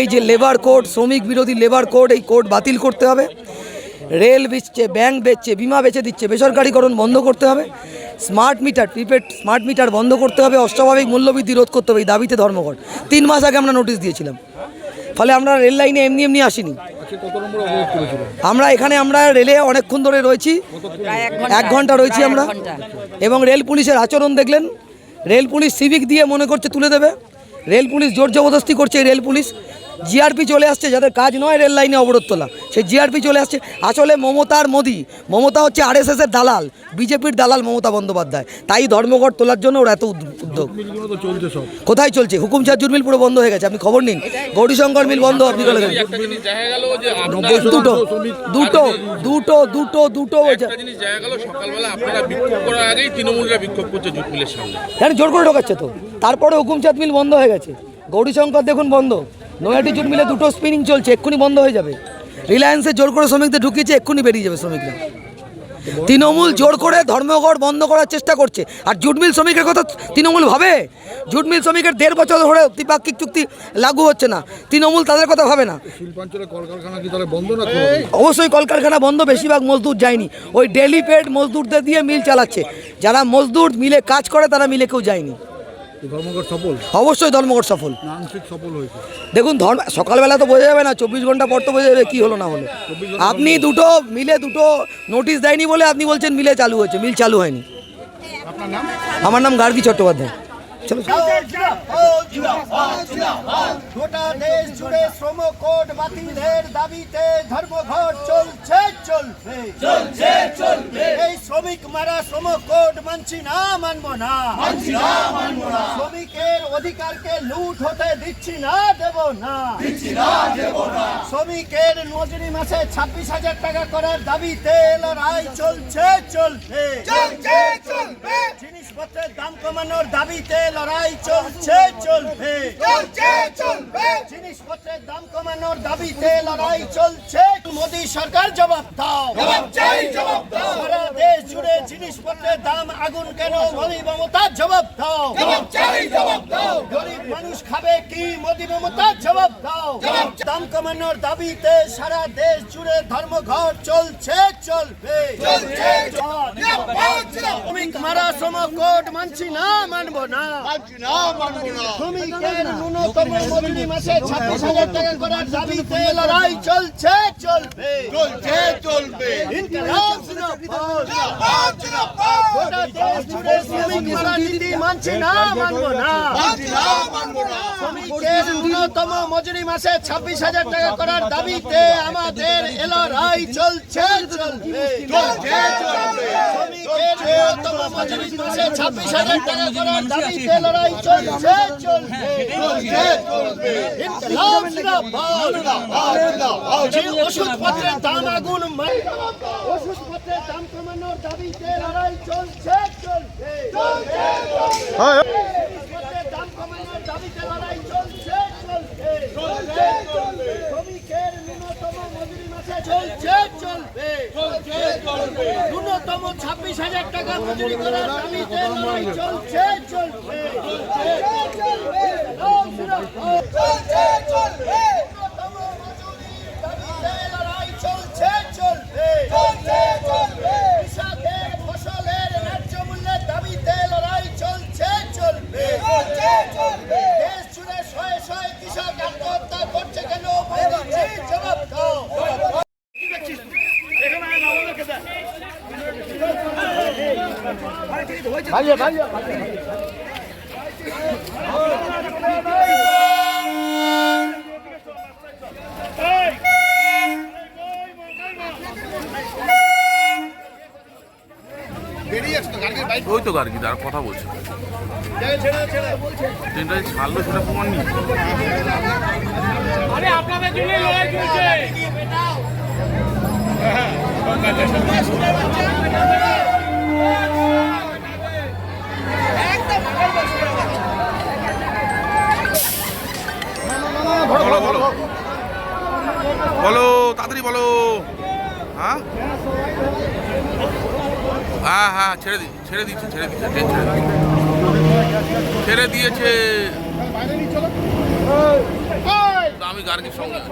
এই যে labour code শ্রমিক বিরোধী লেবার কোড এই কোড বাতিল করতে হবে। রেল বেচছে ব্যাংক বেচছে, বিমা বেচে দিচ্ছে, বেসরকারিকরণ বন্ধ করতে হবে। Smart meter prepaid smart meter বন্ধ করতে হবে, অস্বাভাবিক মূল্যবৃদ্ধি রোধ করতে হবে, এই দাবিতে ধর্মঘট। তিন মাস আগে আমরা নোটিশ দিয়েছিলাম। ফলে আমরা রেল লাইনে এমনি এমনি আসিনি। আমরা এখানে আমরা রেলে অনেকক্ষণ ধরে রয়েছি। এক ঘণ্টা রয়েছি আমরা। এবং রেল পুলিশের আচরণ দেখলেন। রেল পুলিশ সিভিক দিয়ে মনে করছে তুলে দেবে। রেল পুলিশ জোর জবরদস্তি করছে রেল পুলিশ। জিআরপি চলে আসছে যাদের কাজ নয় রেল লাইনে অবরোধ তোলা। সেই জিআরপি চলে আসছে। আসলে মমতার মোদি মমতা হচ্ছে আরএসএস এর দালাল বিজেপির দালাল মমতা বন্দ্যোপাধ্যায়। তাই ধর্মঘট তোলার জন্য ওর এত উদ্যোগ। কোথায় চলছে? হুকুম চার্জুর মিল পুরো বন্ধ হয়ে গেছে। আপনি খবর নিন। গৌরীশঙ্কর মিল বন্ধ আপনি দুটো দুটো দুটো দুটো দুটো জোর করে ঢোকাচ্ছে তো। তারপরে হুকুমচাঁদ মিল বন্ধ হয়ে গেছে। গৌরীশঙ্কর দেখুন বন্ধ। নয়াটি জুট মিলে দুটো স্পিনিং চলছে এক্ষুনি বন্ধ হয়ে যাবে। রিলায়েন্সে জোর করে শ্রমিকদের ঢুকিয়েছে এক্ষুনি বেরিয়ে যাবে শ্রমিকরা। তৃণমূল জোর করে ধর্মঘট বন্ধ করার চেষ্টা করছে। আর জুট মিল শ্রমিকের কথা তৃণমূল ভাবে? জুট মিল শ্রমিকের দেড় বছর ধরে দ্বিপাক্ষিক চুক্তি লাগু হচ্ছে না। তৃণমূল তাদের কথা ভাবে না? অবশ্যই কলকারখানা বন্ধ বেশিরভাগ মজদুর যায়নি। ওই ডেলি পেড মজদুরদের দিয়ে মিল চালাচ্ছে। যারা মজদুর মিলে কাজ করে তারা মিলে কেউ যায়নি। ধর্মঘট সফল? অবশ্যই ধর্মঘট সফল। আংশিক সফল হয়েছে। দেখুন ধর্ম সকালবেলা তো বোঝা যাবে না চব্বিশ ঘণ্টা পর তো বোঝা যাবে কি হলো না হলো। আপনি দুটো মিলে দুটো নোটিশ দেয়নি বলে আপনি বলছেন মিলে চালু হয়েছে মিল চালু হয়নি। আমার নাম গার্গী চট্টোপাধ্যায়। চলো। গোটা দেশ জুড়ে শ্রম কোড বাতিলের দাবিতে ধর্মঘট চলছে চলবে। চলছে চলবে। এই শ্রমিক মারা শ্রম কোড মানছি না মানবো না। মানছি না মানবো না। শ্রমিকের অধিকারকে লুট হতে দিচ্ছি না দেব না। দিচ্ছি না দেব না। শ্রমিকের মজুরি মাসে ছাব্বিশ হাজার টাকা করার দাবিতে লড়াই চলছে চলবে। চলছে চলবে। জিনিসপত্রের দাম কমানোর দাবিতে লড়াই চলছে চলবে। চলছে চলবে। জিনিসপত্রের দাম কমানোর দাবিতে লড়াই চলছে। মোদী সরকার জবাব দাও। জবাব চাই জবাব দাও। সারা দেশ জুড়ে জিনিসপত্রের দাম আগুন কেন? মোদী মমতা জবাব দাও। জবাব চাই জবাব দাও। গরিব মানুষ খাবে কি? মোদী মমতা জবাব দাও। দাম কমানোর দাবিতে সারা দেশ জুড়ে ধর্মঘট চলছে চলবে। মারা সমকোট মানছি না মানবো না। শ্রমিকের ন্যূনতম মজুরি মাসে ছাব্বিশ হাজার টাকা করার দাবিতে লড়াই চলছে চলবে। চলছে চলবে। ন্যূনতম মজুরি মাসে ছাব্বিশ হাজার টাকা করার দাবিতে আমাদের এলআরআই চলছে ছাব্বিশ হাজার টাকা করার দাবিতে লড়াই চলছে। চলছে ওষুধপত্রের দাম আগুন মা- দাম কমানোর দাবিতে লড়াই চলছে চলবে চলছে জিনিসপত্রের দাম কমানোর দাবিতে লড়াই চলছে চলছে। চলবে শ্রমিকের ন্যূনতম মজুরি মাসে চলছে চলবে চলছে চলবে ন্যূনতম ছাব্বিশ হাজার টাকা মজুরি করার দাবিতে লড়াই চলছে চলবে চলছে চলবে চলছে চলবে ন্যূনতম মজুরির দাবিতে লড়াই চলছে চলবে চলছে চলবে কৃষকের ফসলের ন্যায্য মূল্যের দাবিতে লড়াই চলছে চলবে চলছে চলবে দেশ জুড়ে শয়ে শয়ে কৃষক আত্মহত্যা করছে কেন মোদিজি জবাব দাও ওই তো গার্গি তার কথা বলছে। ট্রেনটা ছাড়লো সেটা প্রমাণ নেই। আপনাদের জন্য লড়াই চলছে। বলো বলো বলো তাড়াতাড়ি বলো। হ্যাঁ? হ্যাঁ হ্যাঁ ছেড়ে দি ছেড়ে দিচ্ছে ছেড়ে দিচ্ছে ছেড়ে দিয়েছে। আমি গার্গের সঙ্গে আছি।